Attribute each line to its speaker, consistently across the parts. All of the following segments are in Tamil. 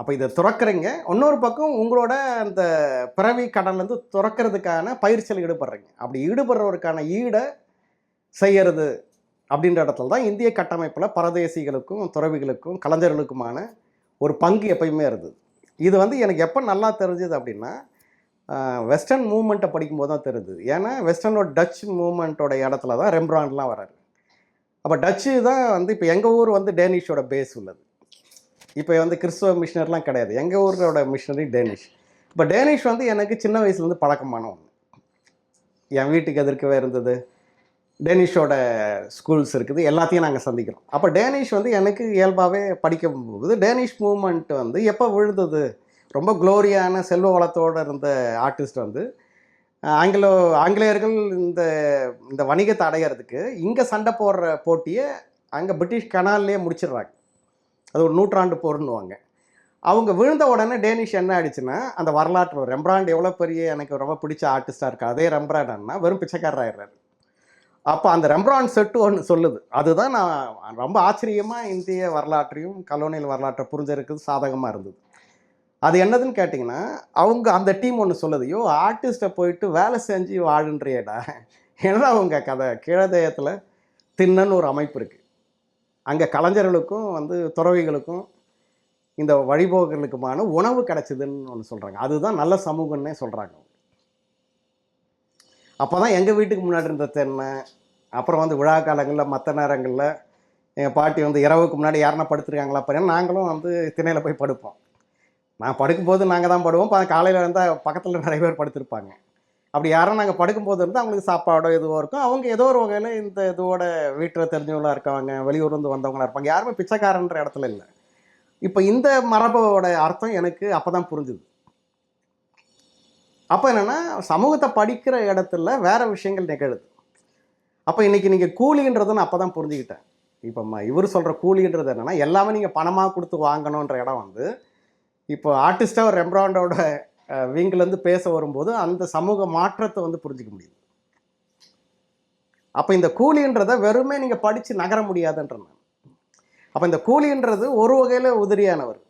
Speaker 1: அப்போ இதை துறக்கிறீங்க. இன்னொரு பக்கம் உங்களோட அந்த பிறவி கடன்லேருந்து துறக்கிறதுக்கான பயிற்சியில் ஈடுபடுறீங்க. அப்படி ஈடுபடுறவருக்கான ஈடை செய்கிறது அப்படின்ற இடத்துல தான் இந்திய கட்டமைப்பில் பரதேசிகளுக்கும் துறவிகளுக்கும் கலைஞர்களுக்குமான ஒரு பங்கு எப்பயுமே இருந்தது. இது வந்து எனக்கு எப்போ நல்லா தெரிஞ்சுது அப்படின்னா வெஸ்டர்ன் மூமெண்ட்டை படிக்கும்போது தான் தெரிஞ்சுது. ஏன்னா வெஸ்டர்னோட டச் மூமெண்ட்டோட இடத்துல தான் ரெம்ப்ராண்ட்லாம் வராரு அப்போ டச்சு தான் வந்து இப்போ எங்கள் ஊர் வந்து டேனிஷோட பேஸ் உள்ளது. இப்போ வந்து கிறிஸ்துவ மிஷினர்லாம் கிடையாது. எங்கள் ஊரோட மிஷினரி டேனிஷ். இப்போ டேனிஷ் வந்து எனக்கு சின்ன வயசுலேருந்து பழக்கமான ஒன்று என் வீட்டுக்கு எதிர்க்கவே இருந்தது. டேனிஷோட ஸ்கூல்ஸ் இருக்குது. எல்லாத்தையும் நாங்கள் சந்திக்கிறோம். அப்போ டேனிஷ் வந்து எனக்கு இயல்பாகவே படிக்கும் போது டேனிஷ் மூமெண்ட் வந்து எப்போ விழுந்தது? ரொம்ப குளோரியான செல்வ வளத்தோடு இருந்த ஆர்டிஸ்ட் வந்து ஆங்கிலோ ஆங்கிலேயர்கள் இந்த இந்த வணிகத்தை அடையிறதுக்கு இங்கே சண்டை போடுற போட்டியை அங்கே பிரிட்டிஷ் கனால்லேயே முடிச்சிடுறாங்க. அது ஒரு நூற்றாண்டு போர்னுவாங்க அவங்க விழுந்த உடனே டேனிஷ் என்ன ஆயிடுச்சுன்னா அந்த வரலாற்று ரெம்ப்ராண்ட் எவ்வளோ பெரிய எனக்கு ரொம்ப பிடிச்ச ஆர்டிஸ்டாக இருக்குது அதே ரெம்ப்ராண்ட்னா வெறும் பிச்சைக்காரர் ஆயிடுறாரு அப்போ அந்த ரெம்ப்ராண்ட் செட்டு ஒன்று சொல்லுது. அதுதான் நான் ரொம்ப ஆச்சரியமாக இந்திய வரலாற்றையும் கலோனியல் வரலாற்றை புரிஞ்சிருக்குது சாதகமாக இருந்தது. அது என்னதுன்னு கேட்டிங்கன்னா அவங்க அந்த டீம் ஒன்று சொல்லுது யோ ஆர்டிஸ்ட்டை போயிட்டு வேலை செஞ்சு வாழுன்றியடா. ஏன்னா அவங்க கதை? கீழதயத்தில் தின்னன்னு ஒரு அமைப்பு இருக்குது அங்கே கலைஞர்களுக்கும் வந்து துறவிகளுக்கும் இந்த வழிபோக்கர்களுக்குமான உணவு கிடச்சிதுன்னு ஒன்று சொல்கிறாங்க அதுதான் நல்ல சமூகம்னே சொல்கிறாங்க அப்போ தான் எங்கள் வீட்டுக்கு முன்னாடி இருந்த தென்னை அப்புறம் வந்து விழா காலங்களில் மற்ற நேரங்களில் எங்கள் பாட்டி வந்து இரவுக்கு முன்னாடி யாருன்னா படுத்துருக்காங்களா அப்படின்னா நாங்களும் வந்து திணையில் போய் படுப்போம். நான் படுக்கும்போது நாங்கள் தான் படுவோம். காலையில் இருந்தால் பக்கத்தில் நிறைய பேர் படுத்திருப்பாங்க. அப்படி யாரும் நாங்கள் படுக்கும்போது இருந்து அவங்களுக்கு சாப்பாடோ எதுவோ இருக்கும் அவங்க ஏதோ ஒரு வகையில் இந்த இதோட வீட்டில் தெரிஞ்சவங்களாக இருக்காங்க வெளியூர்லேருந்து வந்தவங்களா இருப்பாங்க. யாருமே பிச்சைக்காரன்ற இடத்துல இல்லை. இப்போ இந்த மரபோட அர்த்தம் எனக்கு அப்போ தான் புரிஞ்சுது. அப்போ என்னென்னா சமூகத்தை படிக்கிற இடத்துல வேறு விஷயங்கள் நிகழுது. அப்போ இன்றைக்கி நீங்கள் கூலின்றதை நான் அப்போ தான் புரிஞ்சுக்கிட்டேன். இப்போ இவர் சொல்கிற கூலின்றது என்னென்னா எல்லாமே நீங்கள் பணமாக கொடுத்து வாங்கணுன்ற இடம் வந்து இப்போ ஆர்டிஸ்டாக ஒரு ரெம்ப்ராண்டோட விங்கிலேருந்து பேச வரும்போது அந்த சமூக மாற்றத்தை வந்து புரிஞ்சிக்க முடியுது. அப்போ இந்த கூலின்றதை வெறுமே நீங்கள் படித்து நகர முடியாதுன்ற நான். அப்போ இந்த கூலின்றது ஒரு வகையில் உதிரியானவர்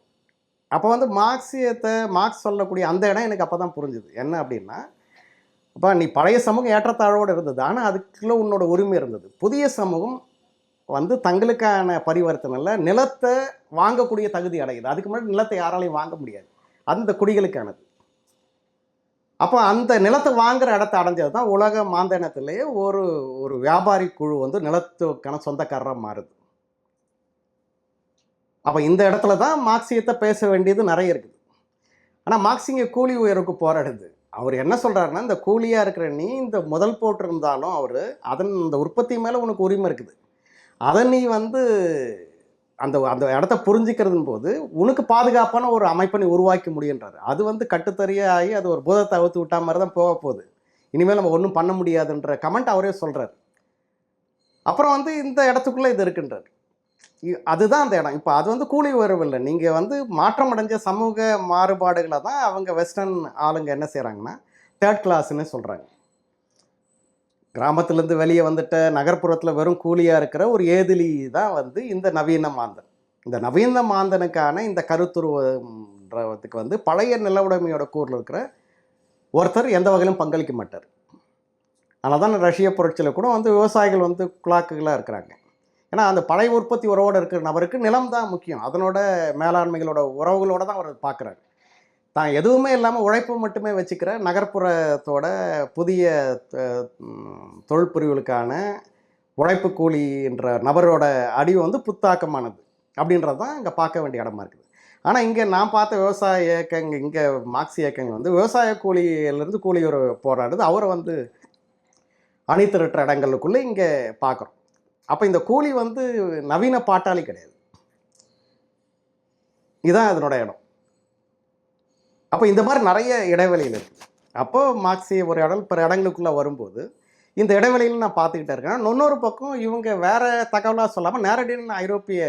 Speaker 1: அப்போ வந்து மார்க்சியத்தை மார்க்ஸ் சொல்லக்கூடிய அந்த இடம் எனக்கு அப்போ தான் புரிஞ்சுது. என்ன அப்படின்னா அப்போ நீ பழைய சமூகம் ஏற்றத்தாழ்வோடு இருந்தது. ஆனால் அதுக்குள்ளே உன்னோட உரிமை இருந்தது. புதிய சமூகம் வந்து தங்களுக்கான பரிவர்த்தனையில் நிலத்தை வாங்கக்கூடிய தகுதி அடையுது. அதுக்கு முன்னாடி நிலத்தை யாராலையும் வாங்க முடியாது. அந்த குடிகளுக்கானது. அப்போ அந்த நிலத்தை வாங்குற இடத்த அடைஞ்சது தான் உலக மாந்தனத்திலேயே ஒரு ஒரு வியாபாரி குழு வந்து நிலத்துக்கான சொந்தக்காரராக மாறுது. அப்போ இந்த இடத்துல தான் மார்க்சியத்தை பேச வேண்டியது நிறைய இருக்குது. ஆனால் மார்க்சிங்க கூலி உயர்வுக்கு போராடுது. அவர் என்ன சொல்கிறாருன்னா இந்த கூலியாக இருக்கிற நீ இந்த முதல் போட்டிருந்தாலும் அவர் அதன் இந்த உற்பத்தி மேலே உனக்கு உரிமை இருக்குது. அதை நீ வந்து அந்த அந்த இடத்த புரிஞ்சுக்கிறதுன் போது உனக்கு பாதுகாப்பான ஒரு அமைப்பை நீ உருவாக்கி முடியுன்றாரு. அது வந்து கட்டுத்தறியாகி அது ஒரு பூதத்தை அவுத்து விட்டா மாதிரி தான் போக போகுது. இனிமேல் நம்ம ஒன்றும் பண்ண முடியாதுன்ற கமெண்ட் அவரே சொல்கிறார் அப்புறம் வந்து இந்த இடத்துக்குள்ளே இது இருக்குன்றார். இ- அதுதான் அந்த இடம். இப்போ அது வந்து கூலி உயர்வில்லை நீங்கள் வந்து மாற்றம் அடைஞ்ச சமூக மாறுபாடுகளை தான் அவங்க வெஸ்டர்ன் ஆளுங்க என்ன செய்கிறாங்கன்னா தேர்ட் கிளாஸ்ன்னு சொல்கிறாங்க கிராமத்துலேருந்து வெளியே வந்துட்ட நகர்ப்புறத்தில் வெறும் கூலியாக இருக்கிற ஒரு ஏதிலி தான் வந்து இந்த நவீன மாந்தன். இந்த நவீன மாந்தனுக்கான இந்த கருத்துருவன்றதுக்கு வந்து பழைய நிலவுடைமையோட கூறில் இருக்கிற ஒருத்தர் எந்த வகையிலும் பங்களிக்க மாட்டார். ஆனால் தான் ரஷ்ய புரட்சியில் கூட வந்து விவசாயிகள் வந்து குழாக்குகளாக இருக்கிறாங்க. ஏன்னா அந்த பழைய உற்பத்தி உறவோடு இருக்கிற நபருக்கு நிலம் தான் முக்கியம். அதனோட மேலாண்மைகளோட உறவுகளோட தான் அவர் பார்க்குறாரு தான் எதுவுமே இல்லாமல் உழைப்பு மட்டுமே வச்சுக்கிற நகர்ப்புறத்தோட புதிய தொழில்புரிவுகளுக்கான தொழில் பிரிவுகளுக்கான உழைப்பு கூலி என்ற நபரோட அடிவு வந்து புத்தாக்கமானது அப்படின்றது தான் இங்கே பார்க்க வேண்டிய இடமா இருக்குது. ஆனால் இங்கே நான் பார்த்த விவசாய இயக்கங்க இங்கே மார்க்சி இயக்கங்கள் வந்து விவசாய கூலியிலேருந்து கூலி ஒரு போராடுது அவரை வந்து அணி திரட்டுற இடங்களுக்குள்ளே இங்கே பார்க்குறோம். அப்போ இந்த கூலி வந்து நவீன பாட்டாளி கிடையாது. இதுதான் அதனோட இடம். அப்போ இந்த மாதிரி நிறைய இடைவெளிகள் இருக்குது அப்போ மார்க்சிய ஒரு இடம் பிற இடங்களுக்குள்ளே வரும்போது இந்த இடைவெளியில் நான் பார்த்துக்கிட்டே இருக்கேன். இன்னொரு பக்கம் இவங்க வேறு தகவலாக சொல்லாமல் நேரடியான ஐரோப்பிய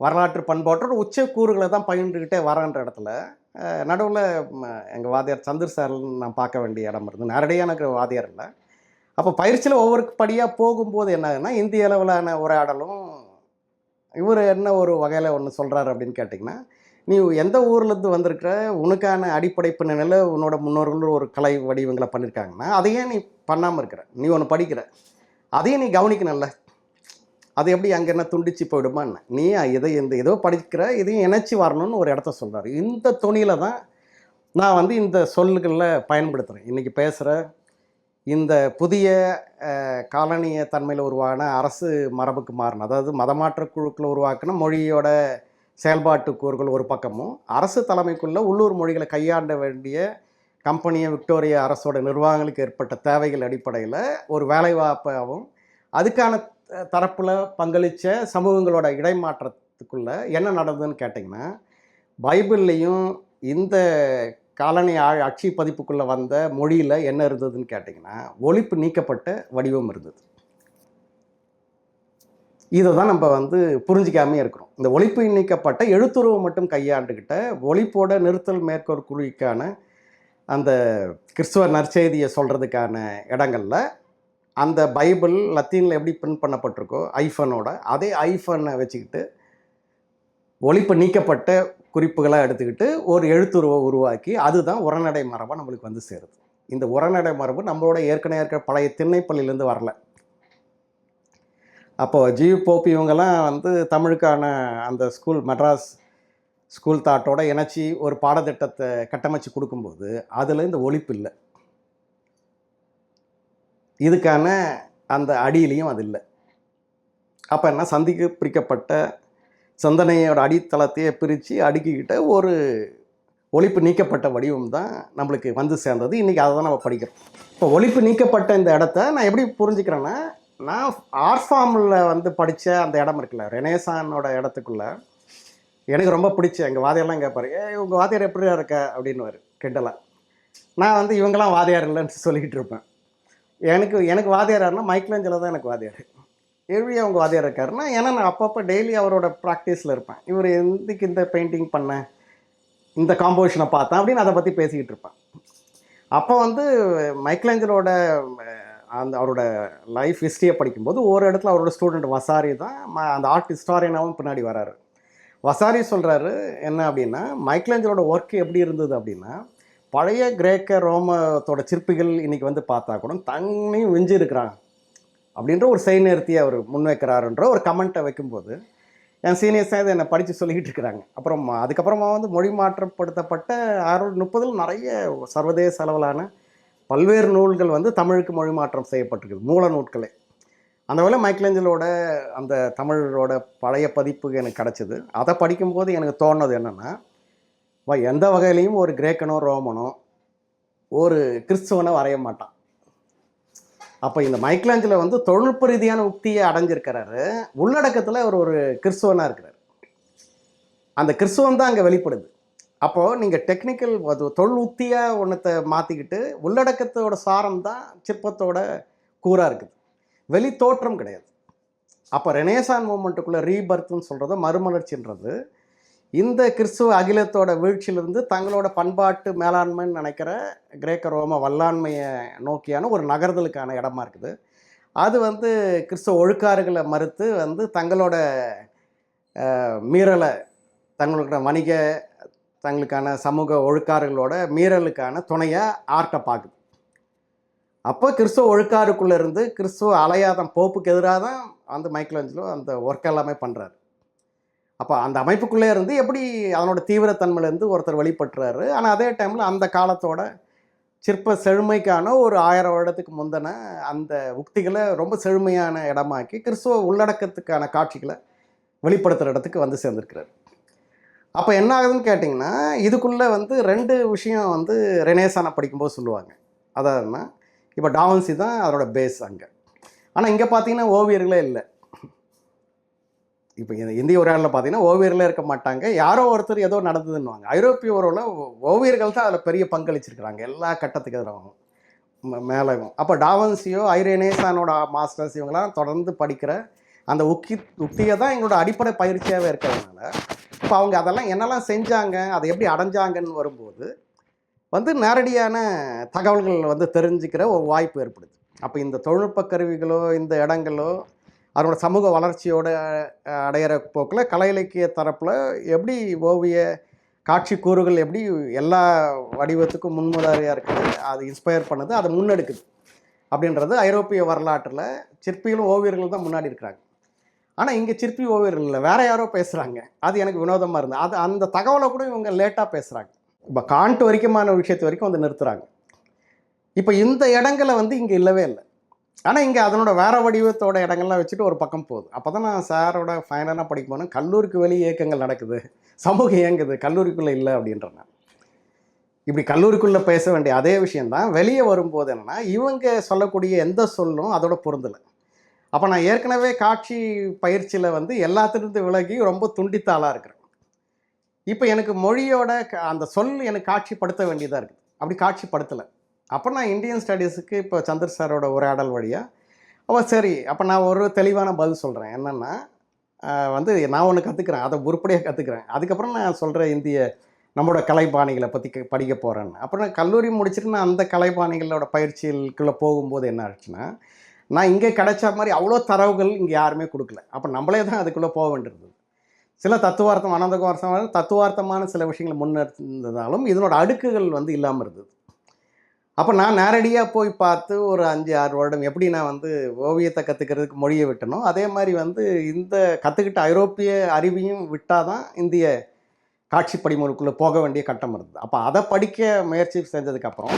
Speaker 1: வரலாற்று பண்பாட்டோட உச்ச கூறுகளை தான் பயின்றுக்கிட்டே வரன்ற இடத்துல நடுவில் எங்கள் வாத்தியார் சந்திர சார் நான் பார்க்க வேண்டிய இடம் இருந்து நேரடியான வாதியார் வாத்தியார் இல்லை. அப்போ பயிற்சியில் ஒவ்வொரு படியாக போகும்போது என்னாகுதுன்னா இந்திய அளவிலான உரையாடலும் இவர் என்ன ஒரு வகையில் ஒன்று சொல்கிறாரு அப்படின்னு கேட்டிங்கன்னா நீ எந்த ஊர்லேருந்து வந்திருக்கிற? உனக்கான அடிப்படை பின்னணியில் உன்னோட முன்னோர்கள் ஒரு கலை வடிவங்களை பண்ணியிருக்காங்கன்னா அதையே நீ பண்ணாமல் இருக்கிற. நீ ஒன்று படிக்கிற. அதையும் நீ கவனிக்கணும்ல. அது எப்படி அங்கே என்ன துண்டிச்சு போயிடுமா என்ன நீ இதை இந்த ஏதோ படிக்கிற இதையும் இணைச்சி வரணும்னு ஒரு இடத்த சொல்கிறார் இந்த துணியில் தான் நான் வந்து இந்த சொல்லுகளில் பயன்படுத்துகிறேன் இன்றைக்கி பேசுகிற இந்த புதிய காலனிய தன்மையில் உருவான அரசு மரபுக்கு மாறின அதாவது மதமாற்ற குழுக்களை உருவாக்கின மொழியோட செயல்பாட்டு கூறுகள் ஒரு பக்கமும் அரசு தலைமைக்குள்ளே உள்ளூர் மொழிகளை கையாண்ட வேண்டிய கம்பெனியை விக்டோரியா அரசோட நிர்வாகங்களுக்கு ஏற்பட்ட தேவைகள் அடிப்படையில் ஒரு வேலைவாய்ப்பாகவும் அதுக்கான தரப்பில் பங்களித்த சமூகங்களோட இடைமாற்றத்துக்குள்ள என்ன நடந்ததுன்னு கேட்டிங்கன்னா பைபிள்லேயும் இந்த காலனி ஆ- பதிப்புக்குள்ளே வந்த மொழியில் என்ன இருந்ததுன்னு கேட்டிங்கன்னா ஒழிப்பு நீக்கப்பட்ட வடிவம் இருந்தது. இதை தான் நம்ம வந்து புரிஞ்சிக்காமே இருக்கிறோம். இந்த ஒழிப்பு நீக்கப்பட்ட எழுத்துருவை மட்டும் கையாண்டுக்கிட்ட ஒழிப்போட நிறுத்தல் மேற்கோள் குழுவிக்கான அந்த கிறிஸ்துவ நற்செய்தியை சொல்கிறதுக்கான இடங்களில் அந்த பைபிள் லத்தீனில் எப்படி பிரிண்ட் பண்ணப்பட்டிருக்கோ ஐஃபனோட அதே ஐஃபனை வச்சுக்கிட்டு ஒழிப்பு நீக்கப்பட்ட குறிப்புகளாக எடுத்துக்கிட்டு ஒரு எழுத்துருவை உருவாக்கி அதுதான் உரநடை மரபாக நம்மளுக்கு வந்து சேருது. இந்த உரநடை மரபு நம்மளோட ஏற்கனவே இருக்கிற பழைய திண்ணைப்பள்ளியிலேருந்து வரல. அப்போது ஜீவ் போப் இவங்கெல்லாம் வந்து தமிழுக்கான அந்த ஸ்கூல் மெட்ராஸ் ஸ்கூல் தாட்டோட இணைச்சி ஒரு பாடத்திட்டத்தை கட்டமைச்சு கொடுக்கும்போது அதில் இந்த ஒழிப்பு இல்லை. இதுக்கான அந்த அடியிலையும் அது இல்லை. அப்போ என்ன? சந்திக்கு பிரிக்கப்பட்ட சிந்தனையோட அடித்தளத்தையே பிரித்து அடுக்கிக்கிட்ட ஒரு ஒழிப்பு நீக்கப்பட்ட வடிவம் தான் நம்மளுக்கு வந்து சேர்ந்தது. இன்றைக்கி அதை தான் நம்ம படிக்கிறோம். இப்போ ஒழிப்பு நீக்கப்பட்ட இந்த இடத்த நான் எப்படி புரிஞ்சுக்கிறேன்னா நான் ஆர்ட் ஃபார்மில் வந்து படித்த அந்த இடம் இருக்குல்ல ரெனேசானோட இடத்துக்குள்ள எனக்கு ரொம்ப பிடிச்ச எங்கள் வாதியெல்லாம் கேட்பாரு ஏ உங்கள் வாதியார் எப்படியா இருக்க? அப்படின்னு கிண்டலாம் நான் வந்து இவங்கெல்லாம் வாதியார் இல்லைன்னு சொல்லிக்கிட்டு இருப்பேன். எனக்கு எனக்கு வாதியார் யாருன்னா தான் எனக்கு வாதியார் எப்படி அவங்க வாதியார் இருக்காருன்னா ஏன்னா நான் அப்பப்போ டெய்லி அவரோட ப்ராக்டிஸில் இருப்பேன். இவர் எதுக்கு இந்த பெயிண்டிங் பண்ணேன் இந்த காம்போசிஷனை பார்த்தேன் அப்படின்னு அதை பற்றி பேசிக்கிட்டு இருப்பேன். அப்போ வந்து மைக்கேலஞ்சலோட அந்த அவரோட லைஃப் ஹிஸ்ட்ரியை படிக்கும்போது ஒரு இடத்துல அவரோட ஸ்டூடெண்ட் வசாரி தான் அந்த ஆர்ட் ஹிஸ்டாரியனாகவும் பின்னாடி வராரு. வசாரி சொல்கிறாரு என்ன அப்படின்னா மைக்கேலஞ்சலோட ஒர்க் எப்படி இருந்தது அப்படின்னா பழைய கிரேக்க ரோமத்தோட சிற்பிகள் இன்றைக்கி வந்து பார்த்தா கூட தன்னையும் விஞ்சி இருக்கிறாங்க. அப்படின்ற ஒரு செய் நிறுத்தி அவர் முன்வைக்கிறாருன்ற ஒரு கமெண்ட்டை வைக்கும்போது என் சீனியர்ஸ் இதை என்னை படித்து சொல்லிக்கிட்டு இருக்கிறாங்க. அப்புறம் அதுக்கப்புறமா வந்து மொழி மாற்றப்படுத்தப்பட்ட அறுநூறு முப்பதில் நிறைய சர்வதேச அளவிலான பல்வேறு நூல்கள் வந்து தமிழுக்கு மொழி மாற்றம் செய்யப்பட்டிருக்குது மூல நூட்களே அந்த வேலை மைக்கேலஞ்சலோட அந்த தமிழோட பழைய பதிப்பு எனக்கு கிடச்சிது. அதை படிக்கும்போது எனக்கு தோணுது என்னென்னா எந்த வகையிலையும் ஒரு கிரேக்கனோ ரோமனோ ஒரு கிறிஸ்துவனை வரைய மாட்டான். அப்போ இந்த மைக்கேலாஞ்சலோ வந்து தொழில்நுட்ப ரீதியான உக்தியை அடைஞ்சிருக்கிறாரு. உள்ளடக்கத்தில் அவர் ஒரு கிறிஸ்துவனாக இருக்கிறார். அந்த கிறிஸ்துவம் தான் அங்கே வெளிப்படுது. அப்போது நீங்கள் டெக்னிக்கல் அது தொழில்நுத்தியாக ஒன்றத்தை மாற்றிக்கிட்டு உள்ளடக்கத்தோட சாரம் தான் சிற்பத்தோட கூறாக இருக்குது. வெளி தோற்றம் கிடையாது. அப்போ ரெனேசான் மூமெண்ட்டுக்குள்ளே ரீபர்த்துன்னு சொல்கிறது மறுமலர்ச்சின்றது. இந்த கிறிஸ்துவ அகிலத்தோட வீழ்ச்சியிலிருந்து தங்களோட பண்பாட்டு மேலாண்மைன்னு நினைக்கிற கிரேக்க ரோம வல்லாண்மையை நோக்கியான ஒரு நகர்தலுக்கான இடமா இருக்குது. அது வந்து கிறிஸ்துவ ஒழுக்காறுகளை மறுத்து வந்து தங்களோட மீறலை தங்களோட வணிக தங்களுக்கான சமூக ஒழுக்காறுகளோட மீறலுக்கான துணையாக ஆர்ட்டை பார்க்குது அப்போ கிறிஸ்துவ ஒழுக்காறுக்குள்ளே இருந்து கிறிஸ்துவ அலையாதம் போப்புக்கு எதிராக தான் வந்து மைக்கேலஞ்சலோ அந்த ஒர்க் எல்லாமே பண்ணுறாரு அப்போ அந்த அமைப்புக்குள்ளே இருந்து எப்படி அதனோட தீவிரத்தன்மையிலேருந்து ஒருத்தர் வெளிப்பட்டுறாரு ஆனால் அதே டைமில் அந்த காலத்தோட சிற்ப செழுமைக்கான ஒரு ஆயிரம் வருடத்துக்கு முந்தின அந்த உக்திகளை ரொம்ப செழுமையான இடமாக்கி கிறிஸ்துவ உள்ளடக்கத்துக்கான காட்சிகளை வெளிப்படுத்துகிற இடத்துக்கு வந்து சேர்ந்துருக்கிறார். அப்போ என்ன ஆகுதுன்னு கேட்டிங்கன்னா இதுக்குள்ளே வந்து ரெண்டு விஷயம் வந்து ரெனேசானை படிக்கும்போது சொல்லுவாங்க. அதாவதுன்னா இப்போ டாவன்சி தான் அதோட பேஸ் அங்கே. ஆனால் இங்கே பார்த்தீங்கன்னா ஓவியர்களே இல்லை. இப்போ இந்திய உரையாடலில் பார்த்தீங்கன்னா ஓவியர்களே இருக்க மாட்டாங்க. யாரோ ஒருத்தர் ஏதோ நடந்ததுன்னுவாங்க. ஐரோப்பிய உறவில் ஓவியர்கள் தான் அதில் பெரிய பங்களிச்சிருக்கிறாங்க. எல்லா கட்டத்துக்கு எதிராகவும் ம- அப்போ டாவன்சியோ ஐரேனேசானோட மாஸ்டர்ஸ் இவங்களாம் தொடர்ந்து படிக்கிற அந்த உக்கி உக்தியை தான் எங்களோட அடிப்படை பயிற்சியாகவே இருக்கிறதுனால இப்போ அவங்க அதெல்லாம் என்னெல்லாம் செஞ்சாங்க அதை எப்படி அடைஞ்சாங்கன்னு வரும்போது வந்து நேரடியான தகவல்கள் வந்து தெரிஞ்சுக்கிற ஒரு வாய்ப்பு ஏற்படுது. அப்போ இந்த தொழில்நுட்ப கருவிகளோ இந்த இடங்களோ அதனோட சமூக வளர்ச்சியோட அடையிற போக்கில் கலை இலக்கிய தரப்பில் எப்படி ஓவிய காட்சி கூறுகள் எப்படி எல்லா வடிவத்துக்கும் முன்முதாரியாக இருக்குது அது இன்ஸ்பயர் பண்ணுது அதை முன்னெடுக்குது. அப்படின்றது ஐரோப்பிய வரலாற்றில் சிற்பிகளும் ஓவியர்களும் தான் முன்னாடி இருக்கிறாங்க. ஆனால் இங்கே சிற்பி ஓவியர் இல்லை வேற யாரோ பேசுகிறாங்க அது எனக்கு வினோதமாக இருந்தது. அது அந்த தகவலை கூட இவங்க லேட்டாக பேசுகிறாங்க இப்போ காண்ட் வரைக்குமான விஷயத்து வரைக்கும் வந்து நிறுத்துகிறாங்க இப்போ இந்த இடங்களை வந்து இங்கே இல்லவே இல்லை. ஆனால் இங்கே அதனோட வேற வடிவத்தோட இடங்கள்லாம் வச்சுட்டு ஒரு பக்கம் போகுது. அப்போ தான் நான் சாரோட ஃபைனலாக படிக்க போது கல்லூரிக்கு வெளியே இயக்கங்கள் நடக்குது. சமூகம் இயங்குது. கல்லூரிக்குள்ளே இல்லை அப்படின்றேன் இப்படி கல்லூரிக்குள்ளே பேச வேண்டிய அதே விஷயந்தான் வெளியே வரும்போது என்னென்னா இவங்க சொல்லக்கூடிய எந்த சொல்லும் அதோட பொருந்தலை. அப்போ நான் ஏற்கனவே காட்சி பயிற்சியில் வந்து எல்லாத்திலிருந்து விலகி ரொம்ப துண்டித்தாளாக இருக்கிறேன். இப்போ எனக்கு மொழியோட க- அந்த சொல் எனக்கு காட்சிப்படுத்த வேண்டியதாக இருக்குது அப்படி காட்சிப்படுத்தலை. அப்போ நான் இந்தியன் ஸ்டடீஸுக்கு இப்போ சந்திர சாரோட உரையாடல் வழியாக அப்போ சரி அப்போ நான் ஒரு தெளிவான பதில் சொல்கிறேன் என்னென்னா வந்து நான் ஒன்று கற்றுக்குறேன் அதை உருப்படியாக கற்றுக்குறேன் அதுக்கப்புறம் நான் சொல்கிறேன் இந்திய நம்மளோட கலைப்பாணிகளை பற்றி படிக்க போகிறேன்னு அப்புறம் கல்லூரி முடிச்சுட்டு நான் அந்த கலைப்பாணிகளோட பயிற்சிகளுக்குள்ளே போகும்போது என்ன ஆச்சுன்னா நான் இங்கே கிடைச்ச மாதிரி அவ்வளோ தரவுகள் இங்கே யாருமே கொடுக்கல. அப்போ நம்மளே தான் அதுக்குள்ளே போக வேண்டியிருந்தது. சில தத்துவார்த்தம் அனந்தகுமாரத்தம் தத்துவார்த்தமான சில விஷயங்கள் முன்னெடுத்திருந்ததாலும் இதனோட அடுக்குகள் வந்து இல்லாமல் இருந்தது. அப்போ நான் நேரடியாக போய் பார்த்து ஒரு அஞ்சு ஆறு வருடம் எப்படி நான் வந்து ஓவியத்தை கற்றுக்கிறதுக்கு மொழியை விட்டனோ அதே மாதிரி வந்து இந்த கற்றுக்கிட்ட ஐரோப்பிய அறிவையும் விட்டால் தான் இந்திய காட்சி படிமுறைக்குள்ளே போக வேண்டிய கட்டம் இருந்தது. அப்போ அதை படிக்க முயற்சி செஞ்சதுக்கப்புறம்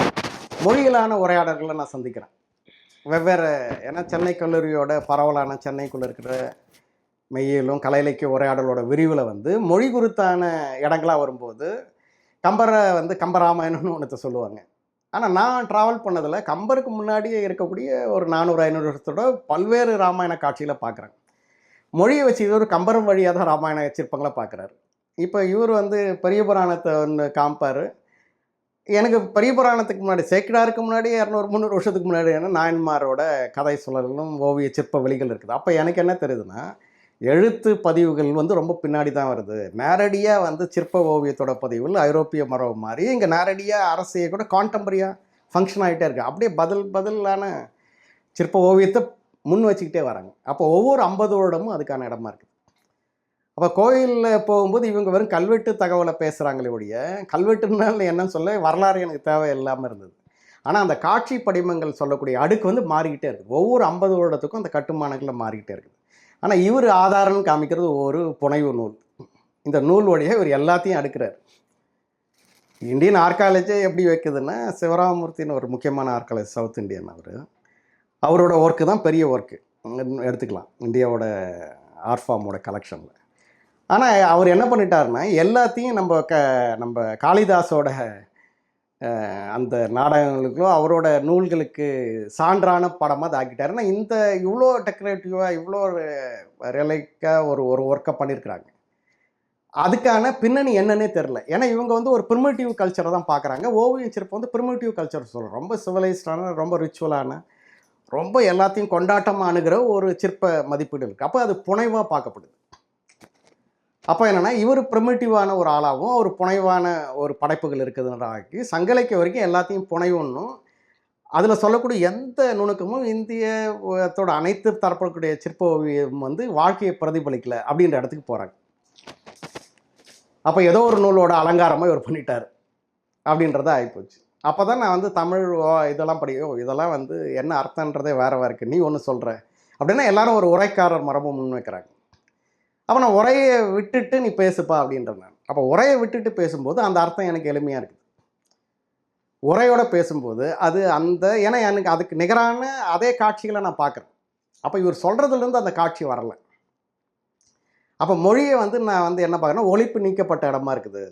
Speaker 1: மொழியிலான உரையாடல்களை நான் சந்திக்கிறேன். வெவ்வேறு ஏன்னா சென்னை கல்லூரியோட பரவலான சென்னைக்குள்ளே இருக்கிற மெய்யிலும் கலையிலக்கிய உரையாடலோட விரிவில் வந்து மொழி குறித்தான இடங்களாக வரும்போது கம்பரை வந்து கம்பராமாயணம்னு ஒன்றத்தை சொல்லுவாங்க. ஆனால் நான் ட்ராவல் பண்ணதில் கம்பருக்கு முன்னாடியே இருக்கக்கூடிய ஒரு நானூறு ஐநூறு வருஷத்தோட பல்வேறு ராமாயண காட்சியில் பார்க்குறேன் மொழியை வச்சு இது ஒரு கம்பரம் வழியாக தான் ராமாயண சிற்பங்களை பார்க்குறாரு இப்போ இவர் வந்து பெரிய புராணத்தை ஒன்று காமிப்பார். எனக்கு பெரிய புராணத்துக்கு முன்னாடி சேக்கிடாருக்கு முன்னாடி இரநூறு முந்நூறு வருஷத்துக்கு முன்னாடி என்ன நாயன்மாரோட கதை சூழலும் ஓவிய சிற்ப வெளிகள் இருக்குது. அப்போ எனக்கு என்ன தெரியுதுன்னா எழுத்து பதிவுகள் வந்து ரொம்ப பின்னாடி தான் வருது. நேரடியாக வந்து சிற்ப ஓவியத்தோட பதிவுகள் ஐரோப்பிய மரபு மாதிரி இங்கே நேரடியாக அரசியை கூட கான்டெம்பரியாக ஃபங்க்ஷன் ஆகிட்டே இருக்குது அப்படியே பதில் பதிலான சிற்ப ஓவியத்தை முன் வச்சுக்கிட்டே வராங்க. அப்போ ஒவ்வொரு ஐம்பது வருடமும் அதுக்கான இடமா இருக்குது. அப்போ கோயிலில் போகும்போது இவங்க வெறும் கல்வெட்டு தகவலை பேசுகிறாங்களே ஒழிய கல்வெட்டுனால என்னன்னு சொல்ல வரலாறு எனக்கு தேவை இல்லாமல் இருந்தது. ஆனால் அந்த காட்சி படிமங்கள் சொல்லக்கூடிய அடுக்கு வந்து மாறிக்கிட்டே இருக்குது ஒவ்வொரு ஐம்பது வருடத்துக்கும் அந்த கட்டுமானங்களில் மாறிக்கிட்டே இருக்குது. ஆனால் இவர் ஆதாரம்னு காமிக்கிறது ஒரு புனைவு நூல். இந்த நூல் வழியாக இவர் எல்லாத்தையும் அடுக்கிறார். இந்தியன் ஆர்காலஜி எப்படி வைக்குதுன்னா சிவராமூர்த்தின்னு ஒரு முக்கியமான ஆர்காலஜி சவுத் இந்தியன் அவர். அவரோட ஒர்க்கு தான் பெரிய ஒர்க்கு எடுத்துக்கலாம். இந்தியாவோட ஆர்ஃபார்மோட கலெக்ஷனில் ஆனால் அவர் என்ன பண்ணிட்டாருன்னா எல்லாத்தையும் நம்ம க நம்ம காளிதாஸோட அந்த நாடகங்களுக்கோ அவரோட நூல்களுக்கு சான்றான படமாக அதை ஆக்கிட்டாரு. இந்த இவ்வளோ டெக்கரேட்டிவாக இவ்வளோ ரிலைக்காக ஒரு ஒரு ஒர்க்கை பண்ணியிருக்கிறாங்க அதுக்கான பின்னணி என்னன்னே தெரில ஏன்னா இவங்க வந்து ஒரு ப்ரிமிட்டிவ் கல்ச்சரை தான் பார்க்குறாங்க ஓவியம் சிற்பம் வந்து ப்ரிமிட்டிவ் கல்ச்சர் சொல்கிறோம் ரொம்ப சிவிலைஸ்டான ரொம்ப ரிச்சுவலான ரொம்ப எல்லாத்தையும் கொண்டாட்டமாக அணுகிற ஒரு சிற்ப மதிப்பீடு இருக்குது அப்போ அது புனைவாக பார்க்கப்படுது. அப்போ என்னென்னா இவர் ப்ரிமிட்டிவான ஒரு ஆளாகவும் ஒரு புனைவான ஒரு படைப்புகள் இருக்குதுன்றாக்கி சங்கலைக்கு வரைக்கும் எல்லாத்தையும் புனைவுன்னும் அதில் சொல்லக்கூடிய எந்த நுணுக்கமும் இந்தியத்தோட அனைத்து தரப்படக்கூடிய சிற்ப ஓவியம் வந்து வாழ்க்கையை பிரதிபலிக்கலை அப்படின்ற இடத்துக்கு போகிறாங்க அப்போ ஏதோ ஒரு நூலோட அலங்காரமாக இவர் பண்ணிட்டார். அப்படின்றத ஆகிப்போச்சு அப்போ தான் நான் வந்து தமிழ் ஓ, இதெல்லாம் படியோ இதெல்லாம் வந்து என்ன அர்த்தன்றதே வேற வேற இருக்கு. நீ ஒன்று சொல்கிற அப்படின்னா எல்லாரும் ஒரு உரைக்காரர் மரபு முன்வைக்கிறாங்க. அப்போ நான் உரையை விட்டுட்டு நீ பேசுப்பா அப்படின்ற நான். அப்போ உரையை விட்டுட்டு பேசும்போது அந்த அர்த்தம் எனக்கு எளிமையாக இருக்குது. உரையோட பேசும்போது அது அந்த ஏன்னா எனக்கு அதுக்கு நிகரான அதே காட்சிகளை நான் பார்க்குறேன். அப்போ இவர் சொல்கிறதுலேருந்து அந்த காட்சி வரலை. அப்போ மொழியை வந்து நான் வந்து என்ன பார்க்குறேன்னா ஒழிப்பு நீக்கப்பட்ட இடமா இருக்குது.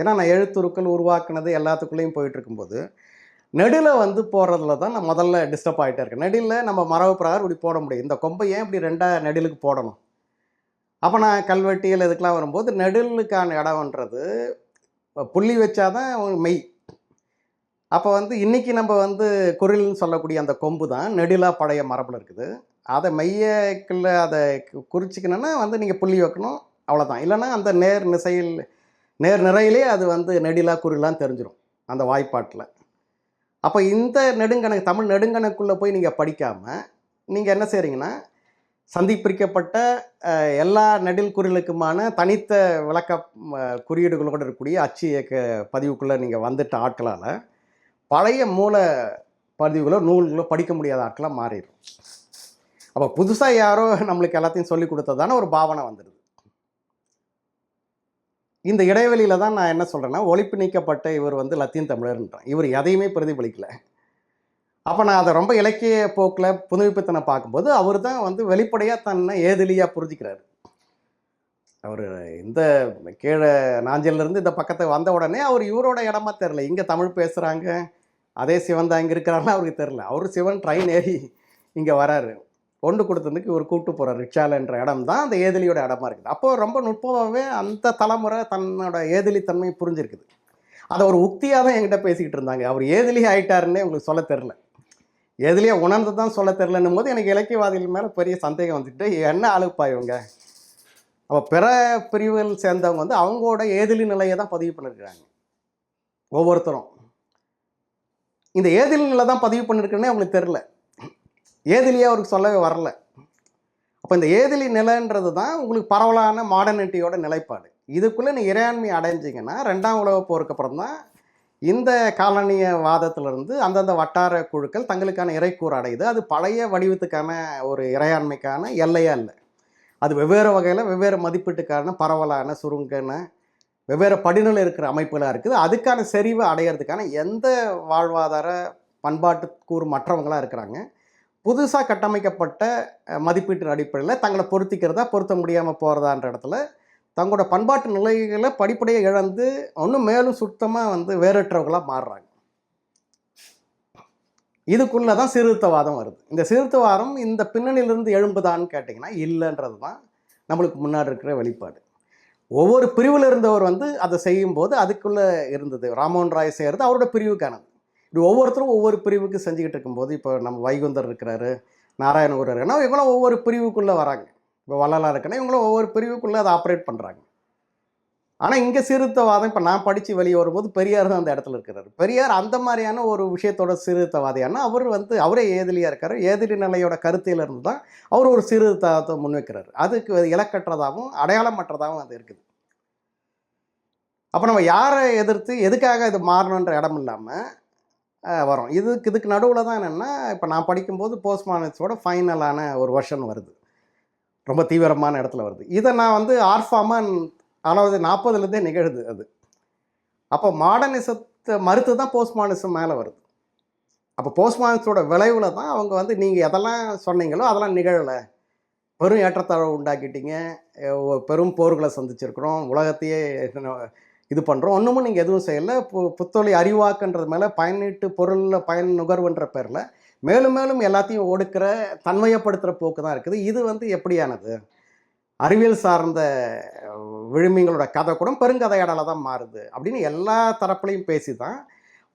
Speaker 1: ஏன்னா நான் எழுத்துருக்கள் உருவாக்குனது எல்லாத்துக்குள்ளேயும் போயிட்டு இருக்கும்போது நெடில் வந்து போடுறதுல தான் நான் முதல்ல டிஸ்டர்ப் ஆகிட்டே இருக்கேன். நெடில் நம்ம மரபு பிரகாரம் இப்படி போட முடியும். இந்த கொம்பை ஏன் இப்படி ரெண்டாக நெடிலுக்கு போடணும்? அப்போ நான் கல்வெட்டியல் இதுக்கெலாம் வரும்போது நெடலுக்கான இடம்ன்றது புள்ளி வச்சாதான் மெய். அப்போ வந்து இன்றைக்கி நம்ம வந்து குரில்னு சொல்லக்கூடிய அந்த கொம்பு தான் நெடிலாக பழைய மரபில் இருக்குது. அதை மையக்குள்ள அதை குறிச்சிக்கணுன்னா வந்து நீங்கள் புள்ளி வைக்கணும் அவ்வளோதான் இல்லைன்னா அந்த நேர் நிசையில் நேர் நிறையிலே அது வந்து நெடிலாக குறிலான்னு தெரிஞ்சிடும் அந்த வாய்ப்பாட்டில். அப்போ இந்த நெடுங்கணக்கு தமிழ் நெடுங்கணக்குள்ளே போய் நீங்கள் படிக்காமல் நீங்கள் என்ன செய்கிறீங்கன்னா சந்திப்பிரிக்கப்பட்ட எல்லா நெடில் குறிகளுக்குமான தனித்த விளக்க குறியீடுகளோடு இருக்கக்கூடிய அச்சு இயக்க பதிவுக்குள்ளே நீங்கள் வந்துட்ட ஆட்களால் பழைய மூல பதிவுகளோ நூல்களோ படிக்க முடியாத ஆட்களாக மாறிடும் அப்போ புதுசாக யாரோ நம்மளுக்கு எல்லாத்தையும் சொல்லி கொடுத்ததான ஒரு பாவனை வந்துடுது இந்த இடைவெளியில தான் நான் என்ன சொல்கிறேன்னா ஒழிப்பு நீக்கப்பட்ட இவர் வந்து லத்தீன் தமிழர்ன்றான். இவர் எதையுமே பிரதிபலிக்கலை. அப்போ நான் அதை ரொம்ப இலக்கிய போக்கில் புதுமைப்பித்தனை பார்க்கும்போது அவர் தான் வந்து வெளிப்படையாக தன்னை ஏதிலியாக புரிஞ்சுக்கிறாரு. அவர் இந்த கீழே நாஞ்சிலிருந்து இந்த பக்கத்தை வந்த உடனே அவர் இவரோட இடமா தெரில இங்கே தமிழ் பேசுகிறாங்க அதே சிவன் தான் இங்கே இருக்கிறாருன்னு அவருக்கு தெரில அவர் சிவன் ட்ரெயின் ஏறி இங்கே வராரு. கொண்டு கொடுத்ததுக்கு இவர் கூப்பிட்டு போகிறார் ரிக்ஷாலன்ற இடம் தான் அந்த ஏதிலியோட இடமா இருக்குது. அப்போ ரொம்ப நுட்பமாகவே அந்த தலைமுறை தன்னோட ஏதிலித்தன்மை புரிஞ்சிருக்குது. அதை ஒரு உக்தியாக தான் என்கிட்ட பேசிக்கிட்டு இருந்தாங்க. அவர் ஏதிலி ஆயிட்டாருன்னே உங்களுக்கு சொல்ல தெரில எதுலேயே உணர்ந்து தான் சொல்ல தெரிலன்னும் போது எனக்கு இலக்கியவாதிகள் மேலே பெரிய சந்தேகம் வந்துட்டு என்ன அழுப்பா இவங்க? அப்போ பிற பிரிவுகள் சேர்ந்தவங்க வந்து அவங்களோட ஏதிலி நிலையை தான் பதிவு பண்ணியிருக்கிறாங்க ஒவ்வொருத்தரும். இந்த ஏதிலி நிலை தான் பதிவு பண்ணியிருக்குன்னே அவங்களுக்கு தெரில ஏதிலியே அவருக்கு சொல்லவே வரல. அப்போ இந்த ஏதிலி நிலைன்றது தான் உங்களுக்கு பரவலான மாடர்னிட்டியோட நிலைப்பாடு. இதுக்குள்ளே நீ இறையாண்மை அடைஞ்சிங்கன்னா ரெண்டாம் உலக போருக்கு அப்புறம் தான் இந்த காலனிய வாதத்திலிருந்து அந்தந்த வட்டார குழுக்கள் தங்களுக்கான இறைக்கூறு அடையுது. அது பழைய வடிவத்துக்கான ஒரு இறையாண்மைக்கான எல்லையா இல்லை அது வெவ்வேறு வகையில் வெவ்வேறு மதிப்பீட்டுக்கான பரவலான சுருங்கன வெவ்வேறு படிநிலை இருக்கிற அமைப்புகளாக இருக்குது. அதுக்கான செறிவை அடையிறதுக்கான எந்த வாழ்வாதார பண்பாட்டு கூறு மற்றவங்களாக இருக்கிறாங்க. புதுசாக கட்டமைக்கப்பட்ட மதிப்பீட்டின் அடிப்படையில் தங்களை பொருத்திக்கிறதா பொருத்த முடியாமல் போகிறதான்ற இடத்துல தங்களோட பண்பாட்டு நிலைகளை படிப்படியாக இழந்து இன்னும் மேலும் சுத்தமாக வந்து வேறற்றவர்களாக மாறுறாங்க. இதுக்குள்ளே தான் சீர்திருத்தவாதம் வருது. இந்த சீர்திருத்தவாதம் இந்த பின்னணியிலிருந்து எழும்புதான்னு கேட்டிங்கன்னா இல்லைன்றது தான் நம்மளுக்கு முன்னாடி இருக்கிற வெளிப்பாடு. ஒவ்வொரு பிரிவில் இருந்தவர் வந்து அதை செய்யும்போது அதுக்குள்ளே இருந்தது. ராமோன் ராய் செய்கிறது அவரோட பிரிவுக்கானது. இப்படி ஒவ்வொருத்தரும் ஒவ்வொரு பிரிவுக்கு செஞ்சுக்கிட்டு இருக்கும்போது இப்போ நம்ம வைகுந்தர் இருக்கிறாரு நாராயணகுரு இருக்கிறனா இவங்களும் ஒவ்வொரு பிரிவுக்குள்ளே வராங்க. இப்போ வள்ளலாக இருக்குன்னா இவங்களும் ஒவ்வொரு பிரிவுக்குள்ளே அதை ஆப்ரேட் பண்ணுறாங்க ஆனால் இங்கே சீர்திருத்தவாதம் இப்போ நான் படித்து வெளியே வரும்போது பெரியார் தான் அந்த இடத்துல இருக்கிறார். பெரியார் அந்த மாதிரியான ஒரு விஷயத்தோட சீர்திருத்தவாதியான அவர் வந்து அவரே ஏதிலியாக இருக்கார். ஏதிலி நிலையோட கருத்தில் இருந்து தான் அவர் ஒரு சீர்திருத்தத்தை முன்வைக்கிறார். அதுக்கு இலக்கற்றதாகவும் அடையாளமற்றதாகவும் அது இருக்குது. அப்போ நம்ம யாரை எதிர்த்து எதுக்காக இது மாறணுன்ற இடம் இல்லாமல் வரும் இதுக்கு இதுக்கு நடுவில் தான் என்னென்னா இப்போ நான் படிக்கும்போது போஸ்ட்மானஸோட ஃபைனலான ஒரு வருஷன் வருது. ரொம்ப தீவிரமான இடத்துல வருது. இதை நான் வந்து ஆர்ஃபாமாக அதாவது நாற்பதுலேருந்தே நிகழுது அது. அப்போ மாடர்னிசத்தை மறுத்து தான் போஸ்ட்மார்னிசம் மேலே வருது. அப்போ போஸ்ட்மார்னிசத்தோட விளைவில் தான் அவங்க வந்து நீங்கள் எதெல்லாம் சொன்னீங்களோ அதெல்லாம் நிகழலை. பெரும் ஏற்றத்தாழ்வு உண்டாக்கிட்டீங்க. பெரும் போர்களை சந்திச்சிருக்கிறோம். உலகத்தையே இது பண்ணுறோம் ஒன்றுமும் நீங்கள் எதுவும் செய்யலை. பு புத்தொழி அறிவாக்குன்றது மேலே பயனீட்டு பொருளில் பயன் நுகர்வுன்ற பேரில் மேலும் மேலும் எல்லாத்தையும் ஒடுக்கிற தன்மையப்படுத்துகிற போக்கு தான் இருக்குது. இது வந்து எப்படியானது? அறிவியல் சார்ந்த விழுமியங்களோட கதை கூட பெருங்கதையாடலாக தான் மாறுது. அப்படின்னு எல்லா தரப்புலையும் பேசி தான்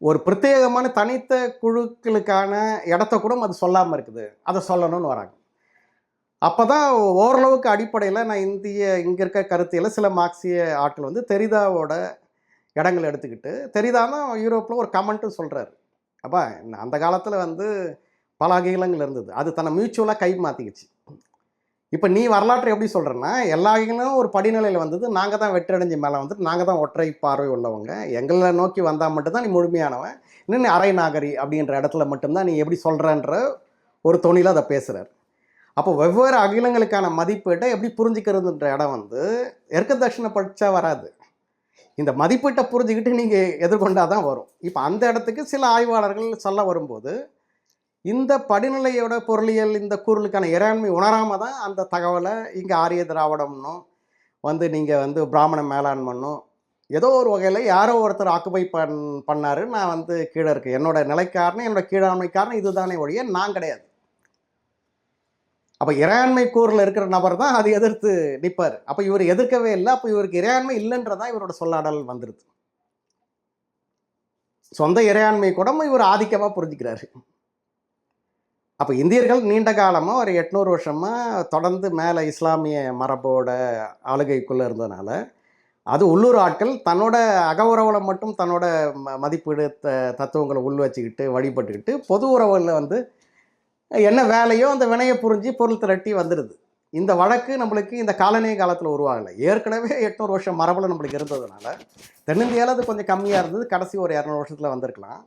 Speaker 1: ஒரு பிரத்யேகமான தனித்த குழுக்களுக்கான இடத்த கூட அது சொல்லாமல் இருக்குது. அதை சொல்லணும்னு வராங்க. அப்போ தான் ஓரளவுக்கு அடிப்படையில் நான் இந்திய இங்கே இருக்க கருத்தியில் சில மார்க்சிய ஆட்கள் வந்து தெரிதாவோட இடங்களை எடுத்துக்கிட்டு தெரிதா தான் யூரோப்பில் ஒரு கமெண்ட்டும் சொல்கிறாரு அப்பா அந்த காலத்தில் வந்து பல அகிலங்கள் இருந்தது. அது தன்னை மியூச்சுவலாக கை மாற்றிக்கிச்சு இப்போ நீ வரலாற்றை எப்படி சொல்கிறேன்னா எல்லா அகிலும் ஒரு படிநிலையில் வந்தது. நாங்கள் தான் வெற்றடைஞ்சு மேலே வந்துட்டு நாங்கள் தான் ஒற்றை பார்வை உள்ளவங்க. எங்களை நோக்கி வந்தால் மட்டும்தான் நீ முழுமையானவன். இன்னும் நீ அரை நாகரி அப்படின்ற இடத்துல மட்டும்தான் நீ எப்படி சொல்கிறன்ற ஒரு தொனியில் அதை பேசுகிறார் அப்போ வெவ்வேறு அகிலங்களுக்கான மதிப்பீட்டை எப்படி புரிஞ்சுக்கிறதுன்ற இடம் வந்து எர்க்க தட்சிண படித்தா வராது. இந்த மதிப்பீட்டை புரிஞ்சுக்கிட்டு நீங்கள் எதிர்கொண்டால் தான் வரும். இப்போ அந்த இடத்துக்கு சில ஆய்வாளர்கள் சொல்ல வரும்போது இந்த படிநிலையோட பொருளியல் இந்த கூறுகளுக்கான இறையாண்மை உணராமல் தான் அந்த தகவலை இங்கே ஆரிய திராவிடம்னும் வந்து நீங்கள் வந்து பிராமண மேலாண்மன்னும் ஏதோ ஒரு வகையில் யாரோ ஒருத்தர் ஆக்குபை பண் பண்ணார் நான் வந்து கீழே இருக்கேன். என்னோடய நிலைக்காரணம் என்னோடய கீழாண்மை காரணம் இதுதானே ஒழிய நான் கிடையாது. அப்போ இறையாண்மை கூறில் இருக்கிற நபர் தான் அதை எதிர்த்து நிற்பார் அப்போ இவர் எதிர்க்கவே இல்லை. அப்போ இவருக்கு இறையாண்மை இல்லைன்றதான் இவரோட சொல்லாடல் வந்துடுது சொந்த இறையாண்மை கூட இவர் ஆதிக்கமாக புரிஞ்சுக்கிறாரு. அப்போ இந்தியர்கள் நீண்ட காலமாக ஒரு எட்நூறு வருஷமாக தொடர்ந்து மேலே இஸ்லாமிய மரபோட ஆளுகைக்குள்ளே இருந்ததுனால அது உள்ளூர் ஆட்கள் தன்னோட அகவுறவில் மட்டும் தன்னோட ம மதிப்பீடு த தத்துவங்களை உள் வச்சுக்கிட்டு வழிபட்டுக்கிட்டு பொது உறவுகளில் வந்து என்ன வேலையோ அந்த வினையை புரிஞ்சு பொருள் திரட்டி வந்துடுது இந்த வழக்கு நம்மளுக்கு இந்த காலநிலை காலத்தில் உருவாகலை. ஏற்கனவே எட்நூறு வருஷம் மரபில் நம்மளுக்கு இருந்ததுனால தென்னிந்தியாவில் அது கொஞ்சம் கம்மியாக இருந்தது. கடைசி ஒரு இரநூறு வருஷத்தில் வந்திருக்கலாம்.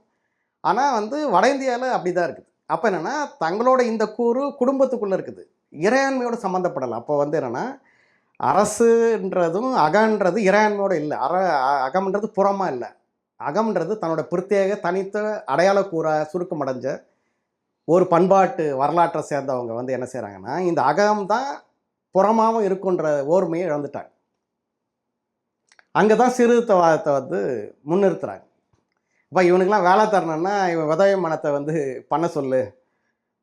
Speaker 1: ஆனால் வந்து வட இந்தியாவில் அப்படி தான் இருக்குது. அப்போ என்னென்னா தங்களோட இந்த கூறு குடும்பத்துக்குள்ளே இருக்குது. இறையாண்மையோடு சம்மந்தப்படலை அப்போ வந்து என்னென்னா அரசுன்றதும் அகன்றது இறையாண்மையோடு இல்லை. அற அகம்ன்றது புறமாக இல்லை. அகம்ன்றது தன்னோட பிரத்யேக தனித்த அடையாள கூற சுருக்கமடைஞ்ச ஒரு பண்பாட்டு வரலாற்றை சேர்ந்தவங்க வந்து என்ன செய்கிறாங்கன்னா இந்த அகம் தான் புறமாகவும் இருக்குன்ற ஓர்மையை இழந்துட்டாங்க. அங்கே தான் சீர்திருத்தவாதத்தை வந்து முன்னிறுத்துறாங்க. இப்போ இவனுக்கெலாம் வேலை தரணும்னா இவன் உதவி மனத்தை வந்து பண்ண சொல்லு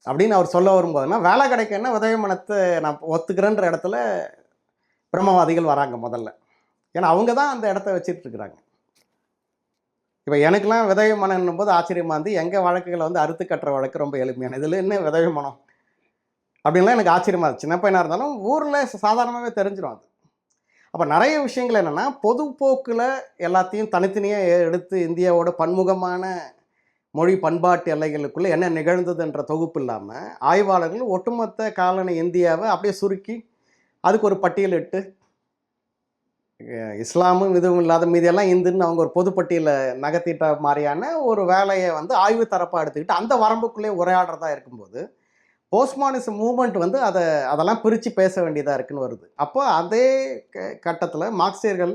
Speaker 1: அப்படின்னு அவர் சொல்ல வரும்போதுனா வேலை கிடைக்கன்னா உதவி மனத்தை நான் ஒத்துக்கிறேன்ற இடத்துல பிரம்மவாதிகள் வராங்க முதல்ல. ஏன்னா அவங்க தான் அந்த இடத்த வச்சிட்டு இருக்கிறாங்க. இப்போ எனக்குலாம் விதவை மனம்னும் போது ஆச்சரியமாக இருந்து எங்கள் வழக்குகளை வந்து அறுத்து கட்டுற வழக்கு ரொம்ப எளிமையான இதில் என்ன விதவை மனம்? அப்படின்லாம் எனக்கு ஆச்சரியமாக இருந்துச்சு. சின்ன பையனாக இருந்தாலும் ஊரில் சாதாரணமாகவே தெரிஞ்சிடும் அது. அப்போ நிறைய விஷயங்கள் என்னென்னா பொதுப்போக்கில் எல்லாத்தையும் தனித்தனியாக எடுத்து இந்தியாவோட பன்முகமான மொழி பண்பாட்டு எல்லைகளுக்குள்ளே என்ன நிகழ்ந்ததுன்ற தொகுப்பு இல்லாமல் ஆய்வாளர்கள் ஒட்டுமொத்த காலனி இந்தியாவை அப்படியே சுருக்கி அதுக்கு ஒரு பட்டியலிட்டு இட்டு இஸ்லாமும் இதுவும் இல்லாத மீதியெல்லாம் இந்துன்னு அவங்க ஒரு பொதுப்பட்டியில் நகர்த்திட்ட மாதிரியான ஒரு வேலையை வந்து ஆய்வு தரப்பாக எடுத்துக்கிட்டு அந்த வரம்புக்குள்ளே உரையாடுறதா இருக்கும்போது போஸ்ட்மானிசம் மூமெண்ட் வந்து அதை அதெல்லாம் பிரித்து பேச வேண்டியதாக இருக்குன்னு வருது. அப்போ அதே கட்டத்தில் மார்க்சியர்கள்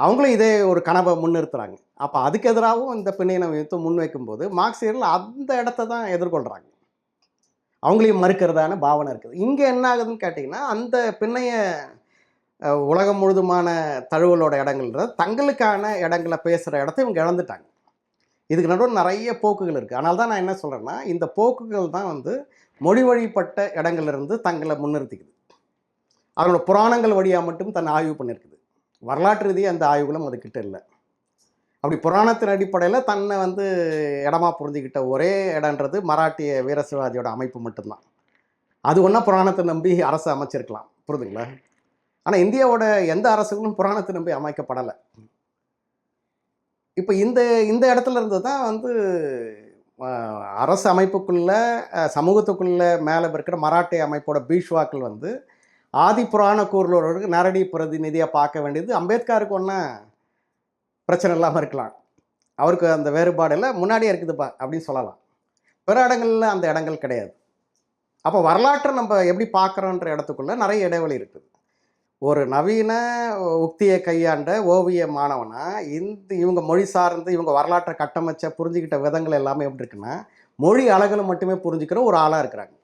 Speaker 1: அவங்களும் இதே ஒரு கனவை முன்னிறுத்துறாங்க. அப்போ அதுக்கு எதிராகவும் இந்த பிணையின யுத்தத்தை முன்வைக்கும்போது மார்க்சியர்கள் அந்த இடத்த தான் எதிர்கொள்கிறாங்க அவங்களையும் மறுக்கிறதான பாவனை இருக்குது. இங்கே என்ன ஆகுதுன்னு கேட்டிங்கன்னா அந்த பின்னைய உலகம் முழுதுமான தழுவலோட இடங்கள். தங்களுக்கான இடங்களை பேசுகிற இடத்த இவங்க இழந்துட்டாங்க. இதுக்கு நடுவில் நிறைய போக்குகள் இருக்குது அதனால தான் நான் என்ன சொல்கிறேன்னா இந்த போக்குகள் தான் வந்து மொழி வழிப்பட்ட இடங்கள்லேருந்து தங்களை முன்னிறுத்திக்குது. அதனோட புராணங்கள் வழியாக மட்டும் தன்னை ஆய்வு பண்ணியிருக்குது வரலாற்று ரீதியாக அந்த ஆய்வுகளும் அதுக்கிட்ட இல்லை. அப்படி புராணத்தின் அடிப்படையில் தன்னை வந்து இடமா புரிஞ்சுக்கிட்ட ஒரே இடன்றது மராட்டிய வீரசிவாஜியோட அமைப்பு மட்டும்தான். அது ஒன்றா புராணத்தை நம்பி அரசு அமைச்சிருக்கலாம். புரிதுங்களா ஆனால் இந்தியாவோட எந்த அரசுகளும் புராணத்தை நம்பி அமைக்கப்படலை. இப்போ இந்த இந்த இடத்துல இருந்து தான் வந்து அரசு அமைப்புக்குள்ள சமூகத்துக்குள்ளே சமூகத்துக்குள்ள மேலே இருக்கிற மராட்டிய அமைப்போட பீஷ்வாக்கள் வந்து ஆதி புராண கூறுகளோருக்கு நேரடி பிரதிநிதியாக பார்க்க வேண்டியது அம்பேத்கருக்கு ஒன்றும் பிரச்சனை இல்லாமல் இருக்கலாம். அவருக்கு அந்த வேறுபாடு இல்லை முன்னாடியே இருக்குதுப்பா அப்படின்னு சொல்லலாம். பிற இடங்களில் அந்த இடங்கள் கிடையாது. அப்போ வரலாற்றை நம்ம எப்படி பார்க்குறோன்ற இடத்துக்குள்ளே நிறைய இடைவெளி இருக்குது ஒரு நவீன உக்தியை கையாண்ட ஓவிய மாணவனா இந்த இவங்க மொழி சார்ந்து இவங்க வரலாற்றை கட்டமைச்ச புரிஞ்சுக்கிட்ட விதங்கள் எல்லாமே எப்படி இருக்குன்னா மொழி அழகில் மட்டுமே புரிஞ்சுக்கிற ஒரு ஆளாக இருக்கிறாங்க.